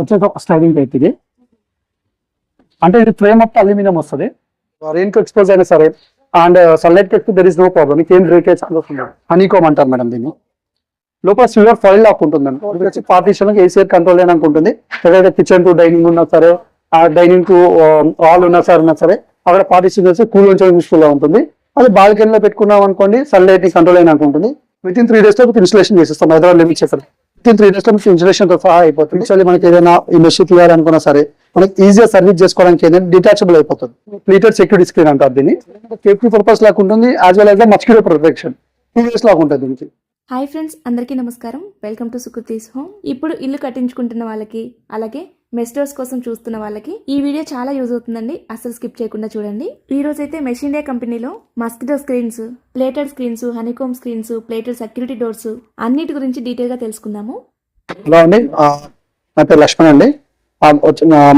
వచ్చేసి ఒక styling type ఇది. అంటే ఇది ఫ్రేమ్ అప్ అల్యూమినియం వస్తుంది రెయిన్కు ఎక్స్పోజ్ అయినా సరే అండ్ సన్లైట్కి దర్ ఇస్ నో ప్రాబ్లమ్ ఏం బ్రేకేజ్ హనీకోమ్ అంటారు మేడం దీన్ని. లోపల సిల్వర్ ఫాయిల్ లాక్ ఉంటుంది పార్టీషన్ ఏసీఆర్ కంట్రోల్ అయినాక ఉంటుంది. ఎక్కడైతే కిచెన్ టు డైనింగ్ ఉన్నా సరే ఆ డైనింగ్ టు హాల్ ఉన్నా సరే ఉన్నా సరే అక్కడ పార్టీషన్ చేసి కూల్ ఉంచడం యూస్ఫుల్గా ఉంటుంది. అది బాల్కనీలో పెట్టుకున్నాం అనుకోండి సన్లైట్ని కంట్రోల్ అయినాక ఉంటుంది. విత్ ఇన్ త్రీ డేస్లో మీకు ఇన్స్టలేషన్ చేసిస్తాం. హైదరాబాద్ లిమిట్ చేస్తారు. విత్ ఇన్ త్రీ డేస్లో మీకు ఇన్స్టలేషన్తో సహా అయిపోతుంది. యాక్చువల్లీ మనకి ఏదైనా ఈ మెషిన్ తీయాలనుకున్నా సరే మనకి ఈజీగా సర్వీస్ చేసుకోవడానికి ఏంటంటే డిటాచబుల్ అయిపోతుంది. ప్లీటెడ్ సెక్యూరిటీ స్క్రీన్ అంటారు దీన్ని. సేఫ్టీ పర్పస్ లాగా ఉంటుంది as well as mosquito protection two days లాగా ఉంటుంది దీనికి. హాయ్ ఫ్రెండ్స్ అందరికీ నమస్కారం. వెల్కమ్ టు సుకృతీస్ హోమ్ ఇప్పుడు ఇల్లు కట్టించుకుంటున్న వాళ్ళకి అలాగే మెస్టోర్స్ కోసం చూస్తున్న వాళ్ళకి ఈ వీడియో చాలా యూజ్ అవుతుందండి. అసలు స్కిప్ చేయకుండా చూడండి. ఈ రోజు అయితే మెషిన్ ఇండియా కంపెనీలో mosquito screens plated screens honeycomb screens plated security doors అన్నిటి గురించి డీటెయిల్గా తెలుసుకుందాము. హలో అండి. నా పేరు లక్ష్మణ్ అండి.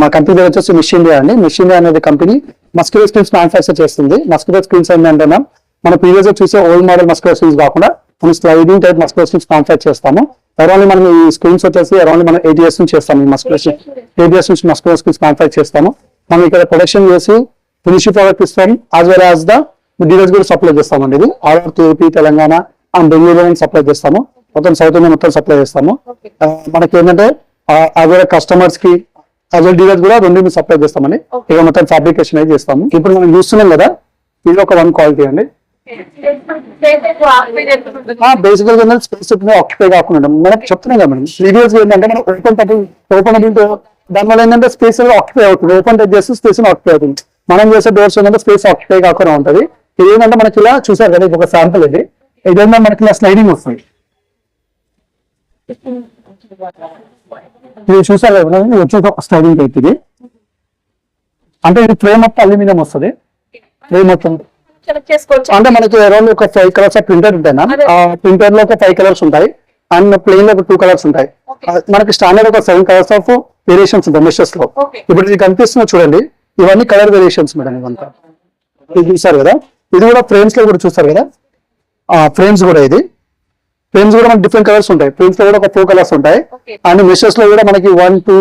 మా కంపెనీ దగ్గర వచ్చేసి మిష్ ఇండియా అండి. మిష్ ఇండియా అనేది కంపెనీ మస్కిటో స్క్రీన్స్ మ్యానుఫాక్చర్ చేస్తుంది. మస్కిటో స్క్రీన్స్ ఏంటంటే మనం ప్రీవియస్ చూసే ఓల్డ్ మోడల్ మస్కిటో స్క్రీన్స్ కాకుండా మనం sliding type mosquito screens manufacture చేస్తాము. అరౌండ్ మనం ఈ స్క్రీన్స్ వచ్చేసి అరౌండ్ మనం ఎయిట్ ఇయర్స్ నుంచి చేస్తాము ఈ మస్కిటో ఎయిట్ ఇయర్స్ నుంచి మస్కిటో స్క్రీన్స్ మ్యానుఫాక్చర్ చేస్తాము. మనం ఇక్కడ ప్రొడక్షన్ చేసి ఫినిష్ ప్రోడక్ట్ ఇస్తాం as well as the dealers కూడా సప్లై చేస్తామండి ఇది. All over AP Telangana and Bengaluru supply చేస్తాము. మొత్తం సౌత్ ఇండియా మొత్తం సప్లై చేస్తాము. మనకి ఏంటంటే అదే కస్టమర్స్కి అదే డీలర్స్ కూడా రెండు సప్లై చేస్తామని ఇక మొత్తం ఫ్యాబ్రికేషన్ అయితే చేస్తాము. ఇప్పుడు మనం చూస్తున్నాం కదా ఇది ఒక వన్ క్వాలిటీ అండి. బేసికల్గా స్పేస్ ఆక్యుపై కాకుండా మనకి చెప్తున్నాం కదా మేడం ప్రీవియస్ ఏంటంటే మనం ఓపెన్ టబుల్ ఓపెన్ దానివల్ల ఏంటంటే స్పేస్ ఆక్యుపై అవుతుంది. ఓపెన్ టచ్ చేస్తే స్పేస్ ఆక్యుపై అవుతుంది. మనం చేసే డోర్స్ ఏంటంటే స్పేస్ ఆక్యుపై కాకుండా ఉంటుంది. ఇది ఏంటంటే మనకి ఇలా చూసారు కదా ఇది ఒక శాంపుల్ ఇది. ఇదేంటంటే మనకి ఇలా స్లైడింగ్ వస్తుంది. ఇది చూసారు కదా ఇది వచ్చేసి ఒక స్లైడింగ్ ఇది. అంటే ఇది ఫ్రేమ్ అప్ అల్యూమినియం వస్తుంది. ఫ్రేమ్ మొత్తం. అంటే మనకి అరౌండ్ ఒక ఫైవ్ కలర్స్ ప్రింటర్ ఉంటాయి ప్రింటర్లో ఒక ఫైవ్ కలర్స్ ఉంటాయి. అండ్ ప్లెయిన్లో ఒక టూ కలర్స్ ఉంటాయి. మనకి స్టాండర్డ్ ఒక సెవెన్ కలర్స్ ఆఫ్ వేరియేషన్స్ ఉంటాయి మెషర్స్లో. ఇప్పుడు ఇది కనిపిస్తున్న చూడండి. ఇవన్నీ కలర్ వేరియేషన్స్ మేడం ఇవంతా. ఇది చూసారు కదా? ఇది కూడా ఫ్రేమ్స్లో కూడా చూస్తారు కదా? ఆ ఫ్రేమ్స్ కూడా ఇది. ఫ్రేమ్స్ కూడా మనకి డిఫరెంట్ కలర్స్ ఉంటాయి. ఫ్రేమ్స్లో కూడా ఒక ఫోర్ కలర్స్ ఉంటాయి. అండ్ మెషర్స్లో కూడా మనకి వన్ టూ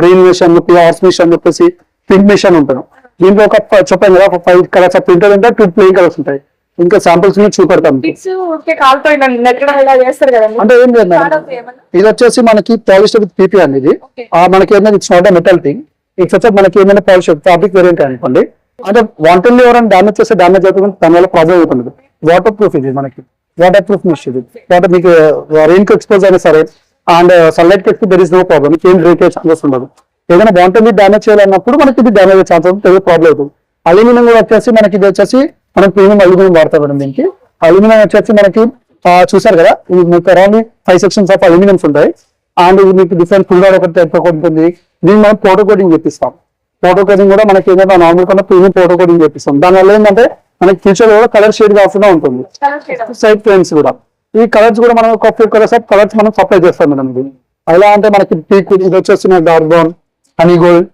గ్రీన్ మెష్ అని చెప్పి హార్స్ మెష్ అని చెప్పేసి పింక్ మెష్ అని ఉంటాను దీంట్లో ఒక చెప్పాను కదా ఒక ఫైవ్ కలర్స్ ప్రింటర్ ఉంటాయి టూ ప్లెయిన్ కలర్స్ ఉంటాయి. ఇంకా శాంపుల్స్ చూపెడతాం. అంటే ఏం లేదు మేడం? ఇది వచ్చేసి మనకి పాలిస్టర్ విత్ పీపీ అనేది మనకి ఏంటంటే it's not metal thing it's వచ్చి మనకి ఏంటంటే పాలిష్ ఫ్యాబ్రిక్ వేరియంట్ అనుకోండి. అంటే వాంటెడ్లీ ఎవరైనా డామేజ్ చేస్తే డామేజ్ అవుతుంది దానివల్ల ప్రాబ్లం అవుతుంది వాటర్ ప్రూఫ్ ఇది మనకి. వాటర్ ప్రూఫ్ మిష్ ఇది. వాటర్ మీకు రెయిన్కి ఎక్స్పోజ్ అయినా సరే and సన్లైట్కి expose there is no problem ఏం ఛాన్సెస్ ఉండదు. ఏదైనా వాంటెడ్లీ డామేజ్ చేయాలన్నప్పుడు మనకి ఇది డామేజ్ అయ్యే ఛాన్సెస్ పెద్ద ప్రాబ్లం అవుతుంది. అల్యూమినియం కూడా వచ్చేసి మనకి ఇది వచ్చేసి మనం ప్రీమియం అల్యూమినియం వాడతాం మేడం దీనికి. అల్యూమినియం వచ్చేసి మనకి చూసారు కదా ఇది మీకు అరౌండ్ ఫైవ్ సెక్షన్స్ ఆఫ్ అల్యూమినియమ్స్ ఉంటాయి. అండ్ ఇది మీకు డిఫరెంట్ ఫుల్ ఒకటి ఒకటి ఉంటుంది. దీన్ని మనం ఫోటో కోడింగ్ చెప్పిస్తాం. ఫోటో కోడింగ్ కూడా మనకి ఏంటంటే నార్మల్ కన్నా ప్రీమియం ఫోటో కోడింగ్ చెప్పిస్తాం. దానివల్ల ఏంటంటే మనకి ఫ్యూచర్ కూడా కలర్ షేడ్ కాకుండా ఉంటుంది. సైడ్ ఫ్రేమ్స్ కూడా. ఈ కలర్స్ కూడా మనం ఒక కలర్స్ కలర్స్ మనం సప్లై చేస్తాం మేడం ఇది ఎలా అంటే మనకి పీక్ ఇది వచ్చేసి డార్క్ బ్రౌన్ హనీ గోల్డ్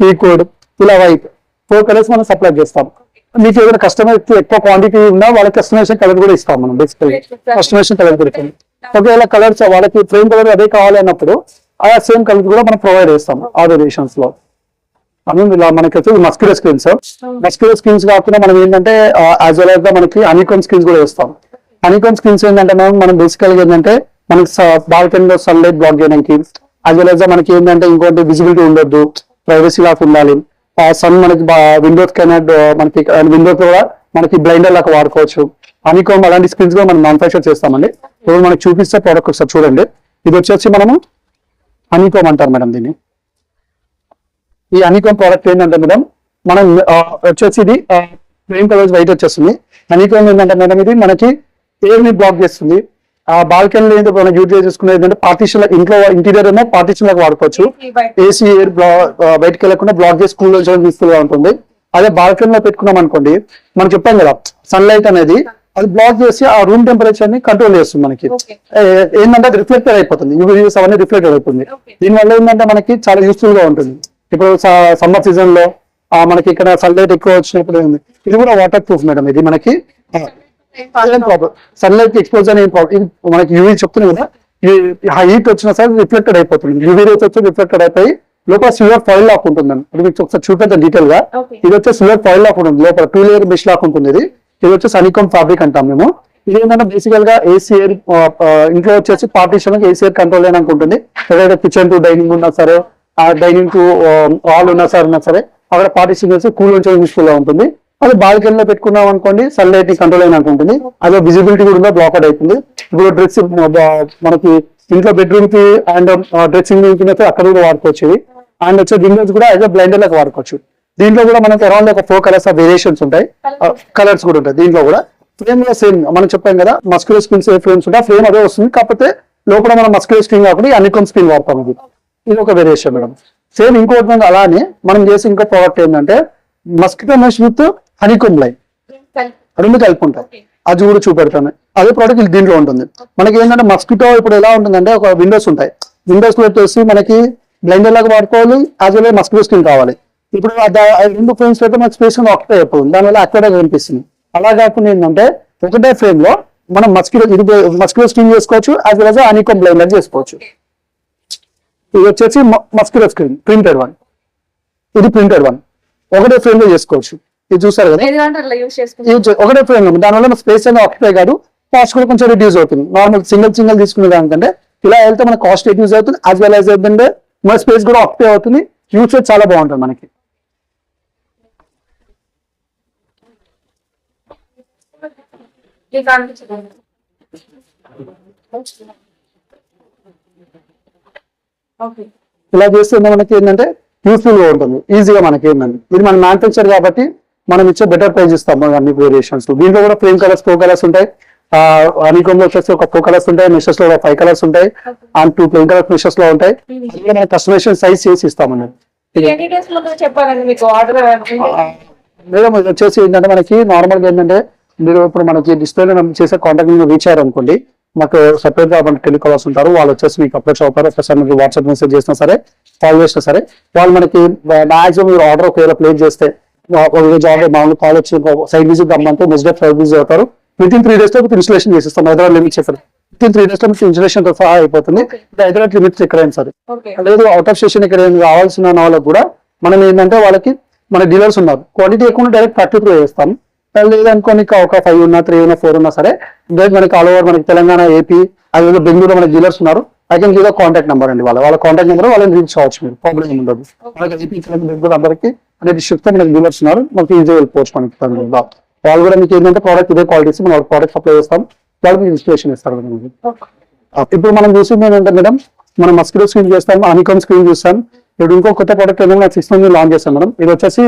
పీకోడ్ ఇలా వైట్. ఫోర్ కలర్స్ మనం సప్లై చేస్తాం. మీకు ఏదైనా కస్టమర్ ఎక్కువ క్వాంటిటీ ఉన్నా వాళ్ళకి కస్టమైజేషన్ కలర్ కూడా ఇస్తాం మనం బేసికలీ కస్టమైజేషన్ కలర్ దొరుకుతుంది ఒకవేళ కలర్స్ వాళ్ళకి ఫ్రేమ్ కలర్ అదే కావాలి అన్నప్పుడు ఆ సేమ్ కలర్ కూడా మనం ప్రొవైడ్ చేస్తాం ఆ వేరియేషన్స్లో. అను ఇలా మనకి వచ్చి మస్కిటో స్క్రీన్స్ మస్క్యులర్ స్క్రీన్స్ కాకుండా మనం ఏంటంటే యాజ్ వెల్ యాజ్ మనకి అనికోన్ స్క్రీన్స్ కూడా వేస్తాం. అనికోన్ స్క్రీన్స్ ఏంటంటే మనం మనం బేసికల్గా ఏంటంటే మనకి బాల్కనీలో సన్లైట్ బ్లాక్ చేయడానికి యాజ్ వెల్ యాజ్ మనకి ఏంటంటే ఇంకోటి విజిబిలిటీ ఉండొద్దు ప్రైవసీ లాగా ఉండాలి. సన్ మనకి విండోస్ కనెక్ట్ మనకి విండోస్ కూడా మనకి బ్లైండర్ లాగా వాడుకోవచ్చు. అనికోమ్ అలాంటి స్క్రీన్స్ కూడా మనం మ్యానుఫాక్చర్ చేస్తామండి. ఇప్పుడు మనకి చూపిస్తే ప్రోడక్ట్ ఒకసారి చూడండి. ఇది వచ్చేసి మనము అనికోమ్ అంటారు మేడం దీన్ని. ఈ అనికోమ్ ప్రోడక్ట్ ఏంటంటే మేడం మనం వచ్చేసి ఇది క్రీమ్ కలర్ వైట్ వచ్చేస్తుంది. అనికోమ్ ఏంటంటే మేడం ఇది మనకి ఎయిర్ని బ్లాక్ చేస్తుంది. ఆ బాల్కనీ ఏంటో మనం యూజ్ చేసుకునేది ఏంటంటే పార్టీషన్ ఇంట్లో ఇంటీరియర్ ఏమో పార్టీషన్ లాగా వాడుకోవచ్చు. ఏసీ ఎయిర్ బయటకు వెళ్ళకుండా బ్లాక్ చేసి కూల్ యూస్ఫుల్గా ఉంటుంది అదే బాల్కనీలో పెట్టుకున్నాం అనుకోండి మనం చెప్పాం కదా సన్లైట్ అనేది అది బ్లాక్ చేసి ఆ రూమ్ టెంపరేచర్ని కంట్రోల్ చేస్తుంది మనకి ఏంటంటే అది రిఫ్లెక్టర్ అయిపోతుంది యూవీస్ అవన్నీ రిఫ్లెక్టర్ అయిపోతుంది. దీనివల్ల ఏంటంటే మనకి చాలా యూస్ఫుల్గా ఉంటుంది ఇప్పుడు సమ్మర్ సీజన్లో ఆ, మనకి ఇక్కడ సన్లైట్ ఎక్కువ వచ్చినప్పుడు? ఇది కూడా వాటర్ ప్రూఫ్ మేడం ఇది మనకి. ప్రాబ్లం సన్లైట్ ఎక్స్పోజ్ అనే ప్రాబ్లం మనకి యూవీ చెప్తున్నాయి కదా. హీట్ వచ్చినా సరే రిఫ్లెక్టెడ్ అయిపోతుంది. యూవీ రేస్ వచ్చి రిఫ్లెక్టెడ్ అయిపోయి లోపల సిల్వర్ ఫాయిల్ లాక్ ఉంటుంది ఇది మీకు ఒకసారి చూపెడతాను డీటెయిల్గా. ఇది వచ్చి సిల్వర్ ఫాయిల్ లాక్ ఉంటుంది. లోపల టూ లేయర్ మెష్ లాక్ ఉంటుంది ఇది. ఇది వచ్చి సనికమ్ ఫ్యాబ్రిక్ అంటాం మేము. ఇది ఏంటంటే బేసికల్గా ఏసీ ఎయిర్ ఇంట్లో వచ్చేసి పార్టీషన్ ఏసీ ఎయిర్ కంట్రోల్ అయినాక ఉంటుంది. ఏదైతే కిచెన్ టు డైనింగ్ ఉన్నా సరే ఆ డైనింగ్ టు హాల్ ఉన్నా సరే ఉన్నా సరే అక్కడ పార్టీషన్ చేసి కూల్ ఉంచే యూస్ఫుల్గా ఉంటుంది. అది బాల్కనీలో పెట్టుకున్నాం అనుకోండి సన్లైట్ని కంట్రోల్ అయినాక ఉంటుంది. అదే విజిబిలిటీ కూడా ఉందో? బ్లాక్ అవుట్ అవుతుంది ఇప్పుడు డ్రెస్ మనకి ఇంట్లో బెడ్రూమ్కి అండ్ డ్రెస్సింగ్ రూమ్కి అక్కడ కూడా వాడుకోవచ్చు అండ్ వచ్చే విండోస్ కూడా యాజ్ బ్లైండర్ లాగా వాడుకోవచ్చు. దీంట్లో కూడా మనకి అరౌండ్ ఒక ఫోర్ కలర్స్ ఆఫ్ వేరియేషన్స్ ఉంటాయి. కలర్స్ కూడా ఉంటాయి దీంట్లో కూడా. ఫ్రేమ్ కూడా సేమ్ మనం చెప్పాం కదా మస్కులర్ స్క్రీన్స్ ఏ ఫ్రేమ్స్ ఉంటాయి ఫ్రేమ్ అదే వస్తుంది. కాకపోతే లోపల మనం మస్కులర్ స్క్రీన్ కాకుండా అనికోన్ స్క్రీన్ వాడతాం ఇది. ఇది ఒక వేరియేషన్ మేడం సేమ్ ఇంకోటి అలానే మనం చేసే ఇంకో ప్రోడక్ట్ ఏంటంటే mosquito mesh with honeycomb line రెండు కలిపి ఉంటాయి అది కూడా చూపెడతాను. అదే ప్రోడక్ట్ దీంట్లో ఉంటుంది. మనకి ఏంటంటే మస్కిటో ఇప్పుడు ఎలా ఉంటుందంటే ఒక విండోస్ ఉంటాయి. విండోస్లో వచ్చేసి మనకి బ్లైండర్ లాగా వాడుకోవాలి యాజ్ వెల్ మస్కిటో స్క్రీన్ కావాలి. ఇప్పుడు రెండు ఫ్రేమ్స్ అయితే మనకి స్పేస్ ఆక్యుపై అయిపోతుంది. దానివల్ల అక్కడ కనిపిస్తుంది. అలా కాకుండా ఏంటంటే ఒకటే ఫ్రేమ్లో మనం మస్కిటో ఇది మస్కిటో స్క్రీన్ చేసుకోవచ్చు as well as honeycomb blinder చేసుకోవచ్చు. ఇది వచ్చేసి మస్కిటో స్క్రీన్ ప్రింటెడ్ వన్ ఇది ప్రింటెడ్ వన్ ఒకటే ఫ్రేమ్లో చేసుకోవచ్చు. ఇది చూసారు కదా? ఒకటే ఫ్రేమ్ దానివల్ల స్పేస్ అనేది ఆక్యుపై కాదు. కాస్ట్ కూడా కొంచెం రిడ్యూస్ అవుతుంది. నార్మల్ సింగిల్ సింగిల్ తీసుకునే దానికంటే. ఇలా వెళ్తే మన కాస్ట్ రిడ్యూస్ అవుతుంది. యాజ్ వెల్ యాజ్ ఏంటంటే మన స్పేస్ కూడా ఆక్యుపై అవుతుంది. యూజ్ చాలా బాగుంటుంది మనకి. ఇలా చేస్తే మనకి ఏంటంటే యూస్ఫుల్గా ఉంటుంది. ఈజీగా మనకి ఏంటంటే. ఇది మన మ్యానుఫ్యాక్చర్ కాబట్టి మనం ఇచ్చే బెటర్ ప్రైస్ ఇస్తాం అన్ని వేరియేషన్స్ దీంట్లో కూడా ఫ్రేమ్ కలర్స్ ఫోర్ కలర్స్ ఉంటాయి. అనికోమ్లో వచ్చేసి ఒక ఫోర్ కలర్స్ ఉంటాయి మెషెస్లో ఫైవ్ కలర్స్ ఉంటాయి అండ్ టూ ప్లేన్ కలర్ మెషెస్లో ఉంటాయి. కస్టమైజేషన్ సైజ్ చేసి ముందు ఆర్డర్ మేడం ఇది వచ్చేసి ఏంటంటే మనకి నార్మల్గా ఏంటంటే మీరు ఇప్పుడు మనకి డిస్ప్లే చేసే కాంటాక్ట్ మీరు రీచ్ అయ్యారు అనుకోండి మాకు సెపరేట్గా మన టెలికాలర్స్ ఉంటారు. వాళ్ళు వచ్చేసి మీకు అప్రోచ్ అవుతారు ఒకసారి మీకు వాట్సాప్ మెసేజ్ చేసినా సరే కాల్ చేసినా సరే వాళ్ళు మనకి మాక్సిమం మీరు ఆర్డర్ ఒకవేళ ప్లేస్ చేస్తే ఒక మామూలు కాల్ వచ్చి సైడ్ విజిట్ రమ్మంటే నెక్స్ట్ డే ఫైవ్ విజిట్ అవుతారు. విత్ ఇన్ త్రీ డేస్లో మీకు ఇన్స్టలేషన్ చేసిస్తాం. హైదరాబాద్ లిమిట్ చెప్పారు విత్ ఇన్ త్రీ డేస్లో మీకు ఇన్స్టలేషన్ సహా అయిపోతుంది హైదరాబాద్ లిమిట్స్ ఎక్కడైనా సరే. లేదు అవుట్ ఆఫ్ స్టేషన్ ఇక్కడ ఏం కావాల్సిన వాళ్ళకి కూడా మనం ఏంటంటే వాళ్ళకి మన డీలర్స్ ఉన్నారు. క్వాలిటీ ఎక్కువ డైరెక్ట్ ఫ్యాక్టరీ త్రూ చేస్తాం. లేదనుకోని ఒక ఫైవ్ ఉన్నా త్రీ ఉన్నా ఫోర్ ఉన్నా సరే డైరెక్ట్ మనకి ఆల్ ఓవర్ మనకి తెలంగాణ ఏపీ అదే బెంగళూరు మనకి డీలర్స్ ఉన్నారు. I can give contact number అండి వాళ్ళ. వాళ్ళ కాంటాక్ట్ నెంబర్ వాళ్ళని రీచ్ అవ్వచ్చు మీరు. ప్రాబ్లం ఏమి ఉండదు. మనకి ఏపీ అందరికి అనే డిస్ట్రిక్ట్తో మనకి డీలర్స్ ఉన్నారు మనకి ఈజీ వెళ్ళిపోవచ్చు మనకి. వాళ్ళు కూడా మీకు ఏంటంటే ప్రోడక్ట్ ఇదే క్వాలిటీస్ మనం ప్రోడక్ట్ సప్లై చేస్తాం వాళ్ళు మీకు ఇన్స్పిరేషన్ ఇస్తారు. ఆ, ఇప్పుడు మనం చూసింది ఏంటంటే మేడం మనం మస్కిటో స్క్రీన్ చేస్తాం అనికాన్ స్క్రీన్ చూస్తాం ఇప్పుడు ఇంకో కొత్త ప్రోడక్ట్ ఏదైనా సిక్స్ మంత్ లాంచ్ చేస్తాం మేడం. ఇది వచ్చేసి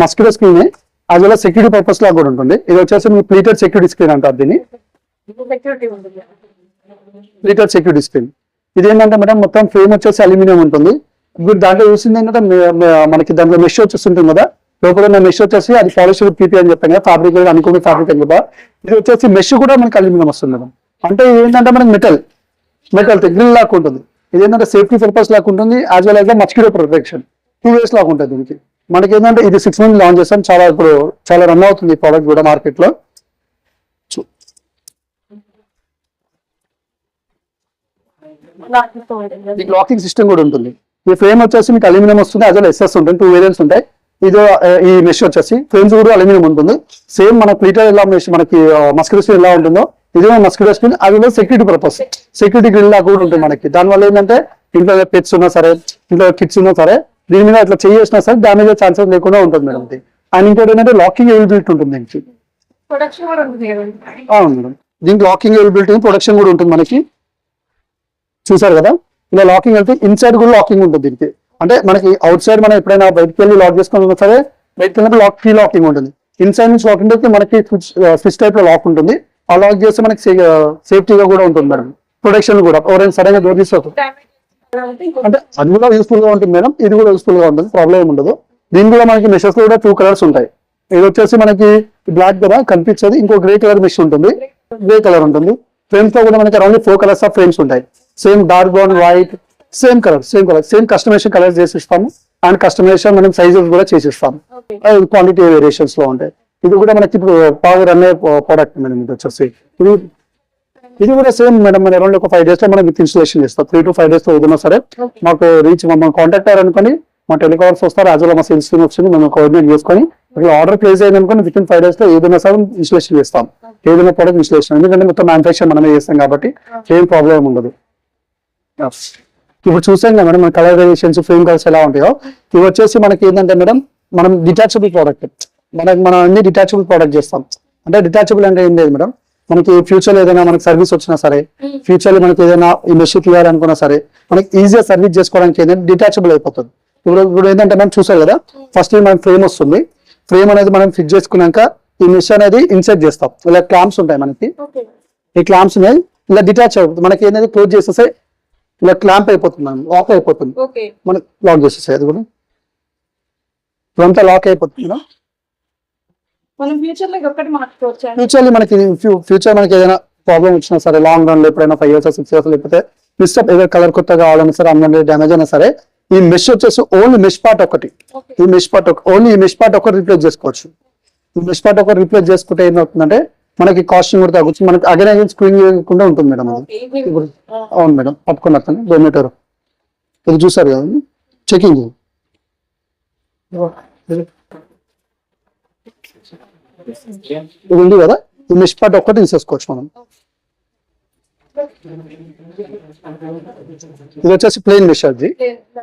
మస్కిటో స్క్రీన్ అది వల్ల సెక్యూరిటీ పర్పస్ లాగా కూడా ఉంటుంది. ఇది వచ్చేసి మీ ప్లీటెడ్ సెక్యూరిటీ స్క్రీన్ అంటారు దీన్ని. ప్లీటెడ్ సెక్యూరిటీ స్క్రీన్ ఇది ఏంటంటే మేడం మొత్తం ఫ్రేమ్ వచ్చేసి అల్యూమినియం ఉంటుంది. ఇప్పుడు దాంట్లో చూసింది ఏంటంటే మనకి దాంట్లో మెష్ వచ్చేసి ఉంటుంది కదా. లోపల ఉన్న మెష్ వచ్చేసి అది పాలిస్టర్ పీపీ అని చెప్పాను కదా ఫ్యాబ్రిక్ అనుకున్న ఫ్యాబ్రిక్ అని చెప్పా. ఇది వచ్చేసి మెష్ కూడా మనకి అల్యూమినియం వస్తుంది మేడం. అంటే ఏంటంటే మనకి మెటల్ మెటల్ గ్రిల్ లాగా ఉంటుంది. ఇది ఏంటంటే సేఫ్టీ పర్పస్ లాగా ఉంటుంది as well as mosquito protection two years లాగా ఉంటుంది దీనికి. మనకి ఏంటంటే ఇది సిక్స్ మంత్ లాంచ్ చేస్తాం చాలా ఇప్పుడు చాలా రన్ అవుతుంది ఈ ప్రోడక్ట్ కూడా మార్కెట్లో మీకు లాకింగ్ సిస్టమ్ కూడా ఉంటుంది. ఈ ఫ్రేమ్ వచ్చేసి మీకు అల్యూమినియం వస్తుంది అదే ఎస్ఎస్ ఉంటుంది టూ వేరియంట్స్ ఉంటాయి ఇది ఈ మెష్ వచ్చేసి ఫ్రేమ్స్ కూడా అల్యూమినియం ఉంటుంది. సేమ్ మన ప్లీటర్ ఎలా మనకి మస్కిటో స్క్రీన్ ఎలా ఉంటుందో ఇది మస్కిటో స్క్రీన్ అది సెక్యూరిటీ పర్పస్ సెక్యూరిటీ గ్రిల్ లాగా కూడా ఉంటుంది మనకి. దానివల్ల ఏంటంటే ఇంట్లో పెట్స్ ఉన్నా సరే ఇంట్లో కిడ్స్ ఉన్నా సరే దీని మీద ఇట్లా చేసినా సరే డ్యామేజ్ ఛాన్సెస్ లేకుండా ఉంటుంది మేడం ఇది అండ్ ఇంకోటి ఏంటంటే లాకింగ్ అవైలబిలిటీ ఉంటుంది దీనికి. అవును మేడం. దీనికి లాకింగ్ అవైలబిలిటీ ప్రొడక్షన్ కూడా ఉంటుంది మనకి. చూసారు కదా? ఇలా లాకింగ్ వెళ్తే ఇన్సైడ్ కూడా లాకింగ్ ఉంటుంది దీనికి. అంటే మనకి అవుట్ సైడ్ మనం ఎప్పుడైనా బయటకు వెళ్ళి లాక్ చేసుకున్నా సరే బయటకు వెళ్ళినప్పుడు లాక్ కీ లాకింగ్ ఉంటుంది. ఇన్సైడ్ నుంచి లాకింగ్ అయితే మనకి స్విచ్ టైప్లో లాక్ ఉంటుంది. ఆ లాక్ చేస్తే మనకి సేఫ్టీగా కూడా ఉంటుంది మేడం ప్రొటెక్షన్ కూడా. ఎవరైనా సరైన డోర్ తీసుకోవచ్చు. అంటే అది కూడా యూస్ఫుల్గా ఉంటుంది మేడం ఇది కూడా యూస్ఫుల్గా ఉంటుంది. ప్రాబ్లం ఏమి ఉండదు. దీని కూడా మనకి మెషెస్ కూడా టూ కలర్స్ ఉంటాయి. ఇది వచ్చేసి మనకి బ్లాక్ కదా కనిపించేది. ఇంకో గ్రే కలర్ మిషన్ ఉంటుంది. గ్రే కలర్ ఉంటుంది. ఫ్రేమ్స్లో కూడా మనకి around four colours of frames ఉంటాయి. Same dark brown white same colour same colour same customization colour చేసి ఇస్తాము అండ్ కస్టమైజేషన్ మనం సైజెస్ కూడా చేసి ఇస్తాము క్వాంటిటీ వేరియేషన్స్లో ఉంటాయి. ఇది కూడా మనకి ఇప్పుడు బాగా రన్ అయ్యే ప్రోడక్ట్ మేడం ఇది వచ్చేసి. ఇది ఇది కూడా సేమ్ మేడం మన అరౌండ్ ఒక ఫైవ్ డేస్లో మనం విత్ ఇన్స్టలేషన్ చేస్తాం. త్రీ టు ఫైవ్ డేస్లో ఏదైనా సరే. మాకు రీచ్ మమ్మల్ని కాంటాక్ట్ అయ్యారు అనుకోని మా టెలికాలర్స్ వస్తారు యాజ్ వెల్ మా సేల్స్ టీమ్ వచ్చింది మేము కోఆర్డినేట్ చేసుకొని ఇక్కడ ఆర్డర్ ప్లేస్ అయింది అనుకోని విత్ ఇన్ ఫైవ్ డేస్లో ఏదైనా సరే ఇన్స్టలేషన్ చేస్తాం. ఏదైనా ప్రోడక్ట్ ఇన్స్టలేషన్ ఎందుకంటే మొత్తం మ్యానుఫాక్చర్ మనమే చేస్తాం కాబట్టి ఏం ప్రాబ్లం ఉండదు. ఇప్పుడు చూసాం కదా madam colour variations frame colours ఎలా ఉంటాయో. ఇవి వచ్చేసి మనకి ఏంటంటే మేడం మనం డిటాచబుల్ ప్రోడక్ట్ మనకి మనం అన్ని డిటాచబుల్ ప్రోడక్ట్ చేస్తాం. అంటే డిటాచబుల్ అంటే ఏం లేదు మేడం. మనకి ఫ్యూచర్లో ఏదైనా మనకి సర్వీస్ వచ్చినా సరే ఫ్యూచర్లో మనకి ఏదైనా ఈ తీయాలనుకున్నా సరే మనకి ఈజీగా సర్వీస్ చేసుకోవడానికి ఏంటంటే డిటాచబుల్ అయిపోతుంది. ఇప్పుడు ఇప్పుడు ఏంటంటే మనం చూసారు కదా? ఫస్ట్ మనం ఫ్రేమ్ వస్తుంది. ఫ్రేమ్ అనేది మనం ఫిట్ చేసుకున్నాక ఈ మెష్ అనేది ఇన్సెట్ చేస్తాం. ఇలా క్లాంప్స్ ఉంటాయి మనకి. ఈ క్లాంప్స్ ఇలా డిటాచ్ అవుతుంది మనకి ఏంటంటే క్లోజ్ చేసేస్తే ఇలా క్లాంప్ అయిపోతుంది మనం లాక్ అయిపోతుంది. మనకి లాక్ చేసేస్తాయి అది కూడా. ఇదంతా లాక్ అయిపోతుంది మేడం మనం ఫ్యూచర్లో ఇది ఒక్కటి మార్చుకోవచ్చా ఫ్యూచర్ మనకి ఫ్యూచర్ మనకి ఏదైనా ప్రాబ్లం వచ్చినా సరే లాంగ్ రన్లో ఎప్పుడైనా ఫైవ్ ఇయర్స్ సిక్స్ ఇయర్స్ లేకపోతే మిస్టప్ ఏదో కలర్ కొత్తగా కావాలన్నా సరే అందులో డ్యామేజ్ అయినా సరే ఈ మెష్ వచ్చేసి ఓన్లీ మెష్ పార్ట్ ఒకటి. ఈ మెష్ పార్ట్ ఓన్లీ ఈ మెష్ పార్ట్ ఒకటి రిప్లేస్ చేసుకోవచ్చు. ఈ మెష్ పార్ట్ ఒకటి రిప్లేస్ చేసుకుంటే ఏమవుతుందంటే మనకి కాస్టింగ్ కూడా తగ్గుతుంది. మనకి అగైన్ అగైన్ స్క్రీన్ చేయకుండా ఉంటుంది మేడం అది. ఇప్పుడు అవును మేడం పట్టుకుని అతను డోమీటర్ ఇది చూసారు కదా చెకింగ్ ఇది ఉంది కదా? ఈ మెష్ పార్ట్ ఒక్కటి తీసేసుకోవచ్చు మనం. ఇది వచ్చేసి ప్లెయిన్ మెష్ అది.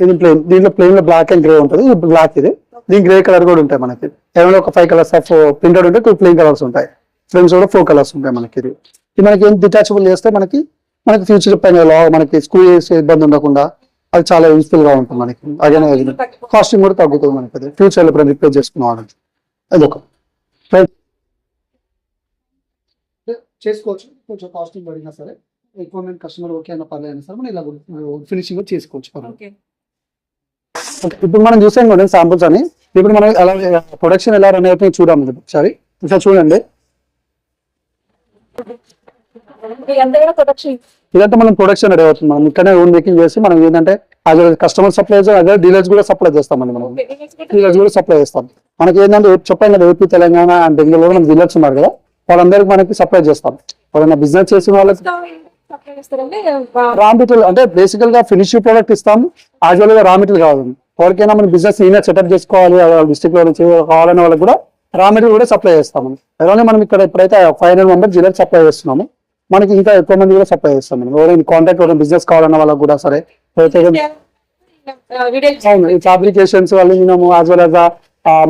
ఇది ప్లెయిన్ దీంట్లో ప్లెయిన్లో బ్లాక్ అండ్ గ్రే ఉంటుంది. ఇది బ్లాక్ ఇది. దీని గ్రే కలర్ కూడా ఉంటాయి మనకి. ఏమైనా ఒక ఫైవ్ కలర్స్ ఆఫ్ ప్రింటెడ్ ఉంటాయి టూ ప్లెయిన్ కలర్స్ ఉంటాయి. ఫ్రేమ్స్ కూడా ఫోర్ కలర్స్ ఉంటాయి మనకి ఇది. మనకి ఏం డిటాచబుల్ చేస్తే మనకి మనకి ఫ్యూచర్ పైన లా మనకి స్కూల్ చేసే ఇబ్బంది ఉండకుండా అది చాలా యూస్ఫుల్గా ఉంటుంది మనకి. అదే కాస్టింగ్ కూడా తగ్గుతుంది మనకి అది. ఫ్యూచర్లో రిపేర్ చేసుకున్నాం అది ఒక. చేసుకోవచ్చు. కొంచెం కాస్టింగ్ పడినా సరే ఎక్కువ మంది కస్టమర్ ఓకే అయినా పర్లేదు సరే మనం ఇలా ఫినిషింగ్ కూడా చేసుకోవచ్చు. ఇప్పుడు మనం చూసాం కూడా శాంపుల్స్ అని. ఇప్పుడు మనం ఎలా ప్రొడక్షన్ ఎలా రన్ అవుతుందో చూద్దాం. ఇది ఒకసారి. ఒకసారి చూడండి. ఇదంతా మనం ప్రొడక్షన్ రెడీ అవుతుంది. మనం ఇక్కడే ఓన్ మేకింగ్ చేసి మనం ఏంటంటే అదే కస్టమర్ సప్లై అదే డీలర్స్ కూడా సప్లై చేస్తామండి మనం. డీలర్స్ కూడా సప్లై చేస్తాం. మనకి ఏంటంటే చెప్పాం కదా ఏపీ తెలంగాణ అండ్ బెంగళూరు మన డీలర్స్ ఉన్నారు కదా వాళ్ళందరికీ మనకి సప్లై చేస్తాం. ఎవరైనా బిజినెస్ చేసిన వాళ్ళకి రా మెటీరియల్ అంటే బేసికల్గా ఫినిష్ ప్రోడక్ట్ ఇస్తాం. యాజువల్గా రా మెటీరియల్ కావాలి. ఎవరికైనా మన బిజినెస్ నేనే సెటప్ చేసుకోవాలి డిస్ట్రిక్ట్లో నుంచి కావాలనే వాళ్ళకి కూడా రా మెటీరియల్ కూడా సప్లై చేస్తాం అలానే మనం ఇక్కడ ఇప్పుడైతే ఫైవ్ హండ్రెడ్ మెంబర్స్ జిల్లాకి సప్లై చేస్తున్నాము మనకి ఇంకా ఎక్కువ మంది కూడా సప్లై చేస్తాం మనం ఎవరైనా కాంటాక్ట్ ఎవరైనా బిజినెస్ కావాలన్న వాళ్ళకి కూడా సరే ఈ fabrications aluminium as well as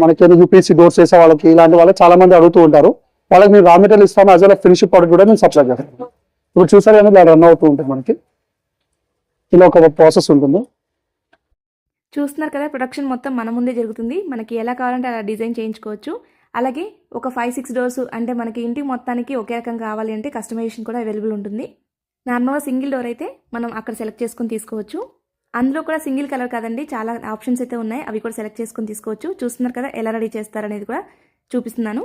మనకి యూపీసీ డోర్స్ చేసే వాళ్ళకి ఇలాంటి వాళ్ళు చాలా మంది అడుగుతూ ఉంటారు. వాళ్ళకి మేము రా మెటీరియల్ ఇస్తాము యాజ్ వెల్ ఫినిష్ ప్రోడక్ట్ కూడా మేము సప్లై చేస్తాం ఇప్పుడు చూసారు కానీ ఇలా రన్ అవుతూ ఉంటుంది మనకి. ఇలా ఒక ప్రాసెస్ ఉంటుంది. చూస్తున్నారు కదా ప్రొడక్షన్ మొత్తం మన ముందే జరుగుతుంది. మనకి ఎలా కావాలంటే అలా డిజైన్ చేయించుకోవచ్చు. అలాగే ఒక ఫైవ్ సిక్స్ డోర్స్ అంటే మనకి ఇంటి మొత్తానికి ఒకే రకం కావాలి అంటే కస్టమైజేషన్ కూడా అవైలబుల్ ఉంటుంది. నార్మల్గా సింగిల్ డోర్ అయితే మనం అక్కడ సెలెక్ట్ చేసుకొని తీసుకోవచ్చు. అందులో కూడా సింగిల్ కలర్ కాదండి చాలా ఆప్షన్స్ అయితే ఉన్నాయి. అవి కూడా సెలెక్ట్ చేసుకొని తీసుకోవచ్చు. చూస్తున్నారు కదా ఎలా రెడీ చేస్తారనేది కూడా చూపిస్తున్నాను.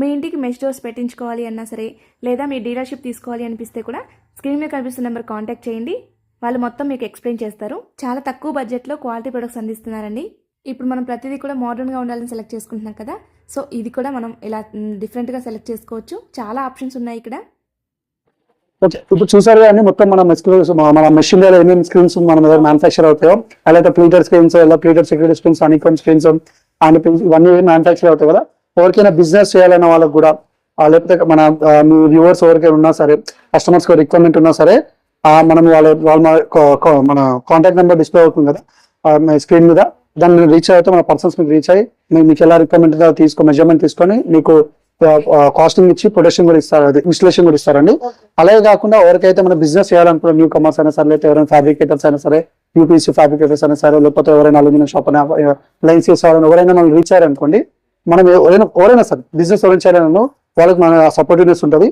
మీ ఇంటికి మెష్ డోర్స్ పెట్టించుకోవాలి అన్నా సరే లేదా మీ డీలర్షిప్ తీసుకోవాలి అనిపిస్తే కూడా స్క్రీన్ మీద కనిపిస్తున్న నెంబర్ కాంటాక్ట్ చేయండి. వాళ్ళు మొత్తం మీకు ఎక్స్ప్లెయిన్ చేస్తారు. చాలా తక్కువ బడ్జెట్లో క్వాలిటీ ప్రొడక్ట్స్ అందిస్తున్నారండి. ఇప్పుడు మనం ప్రతిదీ కూడా మోడర్న్గా ఉండాలని సెలెక్ట్ చేసుకుంటున్నాం కదా. సో ఇది కూడా మనం ఇలా డిఫరెంట్గా సెలెక్ట్ చేసుకోవచ్చు. చాలా ఆప్షన్స్ ఉన్నాయి ఇక్కడ. ఓకే ఇప్పుడు చూసారు కానీ మొత్తం మన స్క్రీన్స్ మన మెషిన్లో ఏమేమి స్క్రీన్స్ మన దగ్గర మ్యానుఫాక్చర్ అవుతాయో అలాగే ప్లీటర్ స్క్రీన్స్ ఎలా ప్లీటర్ సెక్యూరిటీ స్క్రీన్స్ కొన్ని స్క్రీన్స్ అండ్ ఇవన్నీ మ్యానుఫాక్చర్ అవుతాయి కదా. ఎవరికైనా బిజినెస్ చేయాలన్న వాళ్ళకి కూడా లేకపోతే మన మీ వ్యూవర్స్ ఎవరికైనా ఉన్నా సరే కస్టమర్స్ రిక్వైర్మెంట్ ఉన్నా సరే మనం వాళ్ళ వాళ్ళ మన కాంటాక్ట్ నెంబర్ డిస్ప్లే అవుతుంది కదా స్క్రీన్ మీద. దాన్ని రీచ్ అయితే మన పర్సన్స్ మీకు రీచ్ అయ్యి మీ- మీకు ఎలా రిక్వైర్మెంట్ తీసుకో మెజర్మెంట్ తీసుకొని మీకు కాస్టింగ్ ఇచ్చి ప్రొడక్షన్ కూడా ఇస్తారు అది ఇన్స్టలేషన్ కూడా ఇస్తారండి. అలాగే కాకుండా ఎవరికైతే మన బిజినెస్ చేయాలనుకున్న న్యూ కమర్స్ అయినా సరే లేకపోతే ఎవరైనా ఫ్యాబ్రికేటర్స్ అయినా సరే యూపీసీ ఫ్యాబ్రికేటర్స్ అయినా సరే లేకపోతే ఎవరైనా అల్యూమినియం షాప్ అయినా లైన్స్ చేసేవాళ్ళని ఎవరైనా మనం రీచ్ అయ్యారనుకోండి మనం ఎవరైనా ఎవరైనా సరే బిజినెస్ ఎవరైనా చేయాలన్నా వాళ్ళకి మన సపోర్టివ్నెస్ ఉంటుంది.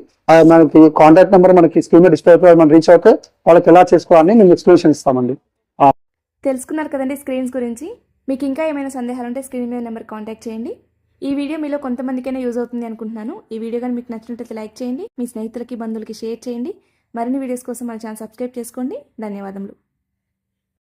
మనకి కాంటాక్ట్ నెంబర్ మనకి స్క్రీన్ మీద డిస్ప్లే అయిపోయి మనం రీచ్ అవుతే వాళ్ళకి ఎలా చేసుకోవాలని మేము ఎక్స్ప్లెనేషన్ ఇస్తామండి. తెలుసుకున్నారు కదండి స్క్రీన్స్ గురించి. మీకు ఇంకా ఏమైనా సందేహాలు ఉంటే స్క్రీన్ మీద నెంబర్ కాంటాక్ట్ చేయండి. ఈ వీడియో మీలో కొంతమందికైనా యూజ్ అవుతుంది అనుకుంటున్నాను. ఈ వీడియో కానీ మీకు నచ్చినట్లయితే లైక్ చేయండి. మీ స్నేహితులకి బంధువులకి షేర్ చేయండి. మరిన్ని వీడియోస్ కోసం మన ఛానల్ సబ్స్క్రైబ్ చేసుకోండి. ధన్యవాదములు.